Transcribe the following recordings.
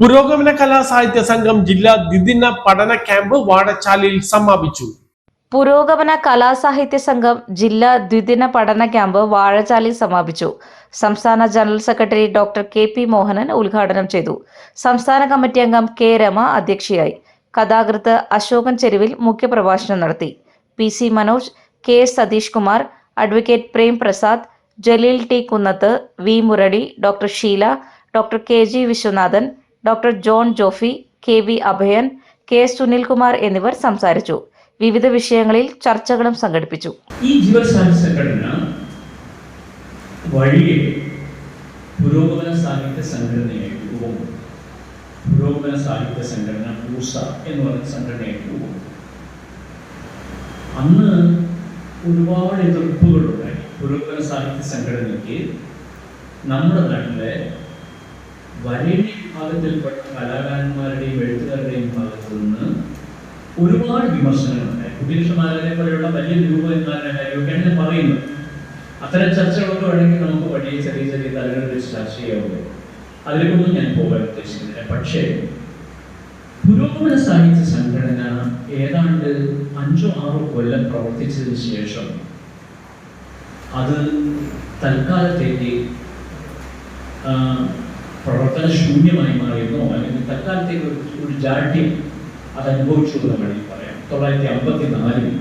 പുരോഗമന കലാ സാഹിത്യ സംഘം ജില്ലാ ദ്വിദിന പഠന ക്യാമ്പ് വാടച്ചാലിൽ സമാപിച്ചു. പുരോഗമന കലാസാഹിത്യ സംഘം ജില്ലാ ദ്വിദിന പഠന ക്യാമ്പ് വാഴച്ചാലിൽ സമാപിച്ചു. സംസ്ഥാന general secretary doctor K P Mohanan ഉദ്ഘാടനം ചെയ്തു. സംസ്ഥാന കമ്മിറ്റി അംഗം കെ രമ അധ്യക്ഷയായി. കഥാകൃത്ത് അശോകൻ ചെരുവിൽ മുഖ്യപ്രഭാഷണം നടത്തി. P C Manoj K Satish Kumar advocate Prem Prasad Jaleel T Kunnath V Murali doctor Sheela doctor K G Viswanathan doctor John Jophy K V Abhayan K Sunilkumar എന്നിവർ സംസാരിച്ചു. വിവിധ വിഷയങ്ങളിൽ ചർച്ചകളും സംഘടിപ്പിച്ചു. ഈ ജീവശാസ്ത്ര സംഘടന വഴിയെ പുരോഗമന സാഹിത്യ സംഘടനയായി രൂപം പുരോഗമന സാഹിത്യ സംഘടന പൂസ എന്ന് പറഞ്ഞ സംഘടനയായി രൂപം അന്ന് ഒരുപാട് എതിർപ്പുകളുണ്ടായി പുരോഗമന സാഹിത്യ സംഘടനയ്ക്ക് നമ്മുടെ നാട്ടിലെ വരേണ്യ വിഭാഗത്തിൽപ്പെട്ട കലാകാരന്മാരുടെയും എഴുത്തുകാരുടെയും ഭാഗത്തു നിന്ന് ഒരുപാട് വിമർശനങ്ങളുണ്ടായി പോലെയുള്ള വലിയ രൂപങ്ങളാണ് പറയുന്നത് അത്തരം ചർച്ചകളൊക്കെ വേണമെങ്കിൽ നമുക്ക് വലിയ ചെറിയ ചെറിയ തലങ്ങളിൽ ചർച്ച ചെയ്യാവുള്ളൂ അതിലേക്കൊന്നും ഞാൻ പോകാൻ ഉദ്ദേശിക്കുന്നില്ല. പക്ഷേ പുരോഗമന സാഹിത്യ സംഘടന ഏതാണ്ട് അഞ്ചോ ആറോ കൊല്ലം പ്രവർത്തിച്ചതിന് ശേഷം അത് തൽക്കാലത്തേക്ക് ആ, പ്രവർത്തനശൂന്യമായി മാറിയെന്നോ അല്ലെങ്കിൽ തൽക്കാലത്തേക്ക് ഒരു- ഒരു ജാഡ്യം അത് അനുഭവിച്ചു എന്ന് വേണമെങ്കിൽ പറയാം. തൊള്ളായിരത്തി അമ്പത്തി നാലിൽ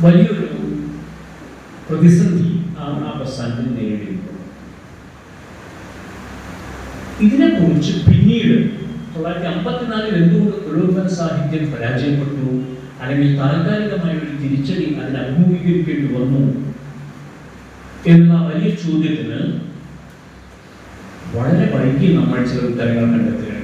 വലിയൊരു പ്രതിസന്ധി ആ ആ പ്രസ്ഥാനത്തിന് നേരിടുന്നു. ഇതിനെക്കുറിച്ച് പിന്നീട് തൊള്ളായിരത്തി അമ്പത്തിനാലിൽ എന്തുകൊണ്ട് പ്രലോഭന സാഹിത്യം പരാജയപ്പെട്ടു? അല്ലെങ്കിൽ താൽക്കാലികമായ ഒരു തിരിച്ചടി അതിന് അഭിമുഖീകരിക്കേണ്ടി വന്നു? എന്ന വലിയ ചോദ്യത്തിന് വളരെ വൈകി നമ്മൾ ചില ഉത്തരങ്ങൾ കണ്ടെത്തുകയാണ്.